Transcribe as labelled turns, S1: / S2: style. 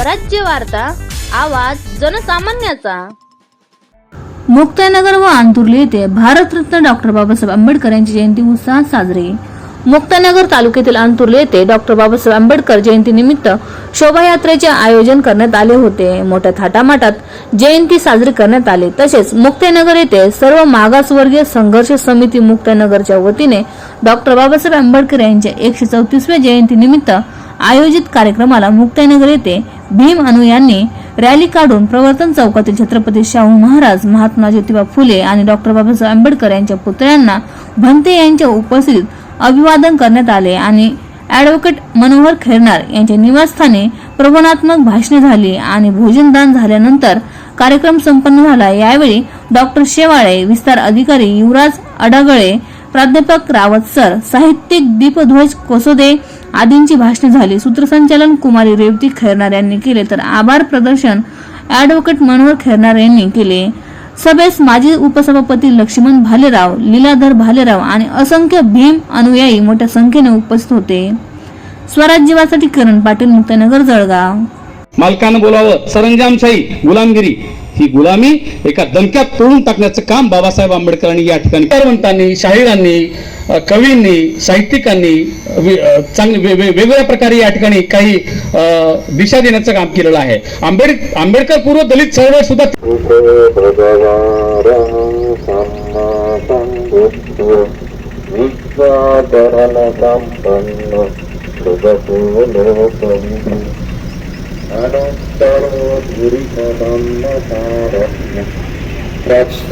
S1: स्वराज्य वार्ता आवाज जनसामान्याचा.
S2: मुक्तानगर व आंतुर्ली येथे भारतरत्न डॉक्टर बाबासाहेब आंबेडकर यांची जयंती उत्साहात साजरी. मुक्तानगर तालुक्यातील अंतुर्ले येथे डॉक्टर बाबासाहेब आंबेडकर जयंतीनिमित्त शोभायात्रेचे आयोजन करण्यात आले होते. मोठ्या थाटामाटात जयंती साजरी करण्यात आली. तसेच मुक्तानगर येथे सर्व मागासवर्गीय संघर्ष समिती मुक्तानगरच्या वतीने डॉक्टर बाबासाहेब आंबेडकर यांच्या एकशे चौतीसव्या जयंतीनिमित्त आयोजित कार्यक्रमाला मुक्तानगर येथे भीम अनु यांनी रॅली काढून प्रवर्तन चौकातील छत्रपती शाहू महाराज महात्मा ज्योतिबा फुले आणि डॉक्टर बाबासाहेब आंबेडकर यांच्या पुतळ्यांना भंते यांच्या उपस्थितीत अभिवादन करण्यात आले आणि ॲडव्होकेट मनोहर खेरनार यांच्या निवासस्थानी प्रबोधात्मक भाषणे झाली आणि भोजनदान झाल्यानंतर कार्यक्रम संपन्न झाला. यावेळी डॉक्टर शेवाळे विस्तार अधिकारी युवराज अडागळे प्राध्यापक रावत सर साहित्यिक दीपध्वज कोसोदे आदींची भाषणे झाली. सूत्रसंचालन कुमारी रेवती खैरनार यांनी केले तर आभार प्रदर्शन ॲडव्होकेट मनोहर खैरनार यांनी केले. सभेस माजी उपसभापती लक्ष्मण भालेराव लीलाधर भालेराव आणि असंख्य भीम अनुयायी मोठ्या संख्येने उपस्थित होते. स्वराज्यवासाठी किरण पाटील मुक्तानगर जळगाव.
S3: मालकानं बोलावं. सरंजामशाही गुलामगिरी. ही गुलामी एका दणक्यात तोडून टाकण्याचं काम बाबासाहेब आंबेडकरांनी या ठिकाणी विचारवंतांनी शाहिरांनी कवींनी साहित्यिकांनी चांगले वे- वे- वेगवेगळ्या प्रकारे या ठिकाणी काही दिशा देण्याचं काम केलेलं आहे. आंबेड आंबेडकर पूर्व दलित चळवळ सुद्धा
S4: सुगपूलोकविः अनन्तरोद्धुरितमन्नतारण्य प्रस्थादीरमनुकान